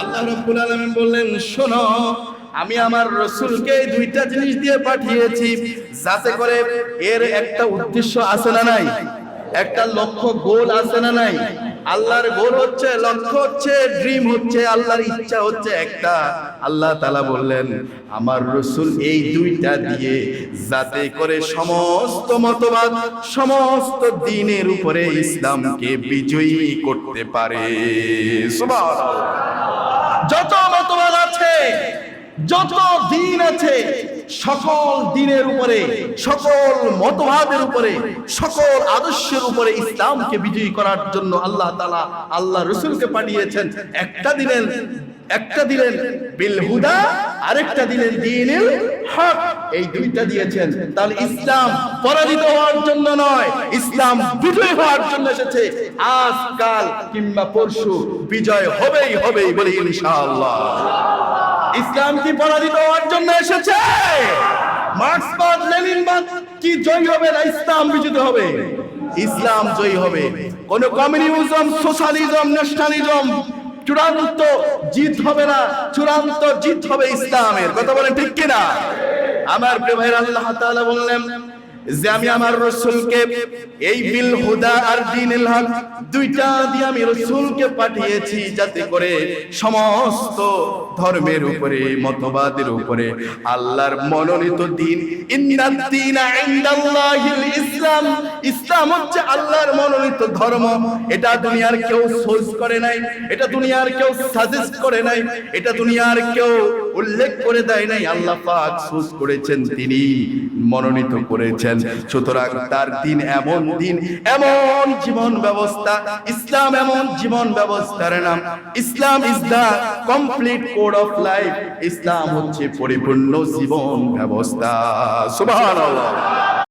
আল্লাহ রাব্বুল আলামিন বললেন, শোনো, আমি আমার রসুলকে দুইটা জিনিস দিয়ে পাঠিয়েছি, যাতে করে এর একটা উদ্দেশ্য আছে না নাই? একটা লক্ষ্য গোল আছে না নাই? আল্লাহর গোল হচ্ছে, লক্ষ্য হচ্ছে, ড্রিম হচ্ছে, আল্লাহর ইচ্ছা হচ্ছে একটা। আল্লাহ তালা বললেন, আমার রসুল এই দুইটা দিয়ে যাতে করে সমস্ত মতবাদ, সমস্ত দিনের উপরে ইসলামকে বিজয়ী করতে পারে। সুবহানাল্লাহ। যত মতবাদ আছে যত দিন আছে সকল দিনের উপরে, সকল মতবাদের উপরে, সকল আদর্শের উপরে ইসলামকে বিজয়ী করার জন্য আল্লাহ তালা আল্লাহ রসুলকে পাঠিয়েছেন। একটা দিলেন একটা দিলেন বিল হুদা, আরেকটা দিলেন দিনিল হক। এই দুইটা দিয়েছেন। তাহলে ইসলাম পরাজিত হওয়ার জন্য নয়, ইসলাম বিজয় হওয়ার জন্য এসেছে। আজকাল কিংবা পরশু বিজয় হবেই হবেই বলে ইনশাআল্লাহ। ইসলাম কি পরাজিত হওয়ার জন্য এসেছে? মার্ক্সবাদ লেনিনবাদ কি জয়ী হবে না ইসলাম বিজিত হবে? ইসলাম জয়ী হবে। কোন কমিউনিজম, সোশ্যালিজম, ন্যাশনালিজম চূড়ান্ত জিত হবে না, চূড়ান্ত জিত হবে ইসলামের। কথা বলেন ঠিক কিনা? আমার প্রিয় ভাইয়ের, আল্লাহ তাআলা বললেন যে আমি আমার রসুলকে এই বিল হুদা আর দিনিল হক দুইটা দিয়ে আমি রসুলকে পাঠিয়েছি যাতে করে সমস্ত ধর্মের উপরে, মতবাদের উপরে, আল্লাহর মনোনীত দিন ইসলাম ইসলাম হচ্ছে আল্লাহর মনোনীত ধর্ম। এটা দুনিয়ার কেউ সোজ করে নাই, এটা দুনিয়ার কেউ সাজেস্ট করে নাই, এটা দুনিয়ার কেউ উল্লেখ করে দেয় নাই, আল্লাহ পাক সোজ করেছেন তিনি, মনোনীত করেছেন। সুতরাং তার দিন এমন দিন, এমন জীবন ব্যবস্থা, ইসলাম এমন জীবন ব্যবস্থার নাম। Islam is the complete code of life ইসলাম হচ্ছে পরিপূর্ণ জীবন ব্যবস্থা। সুবহানাল্লাহ।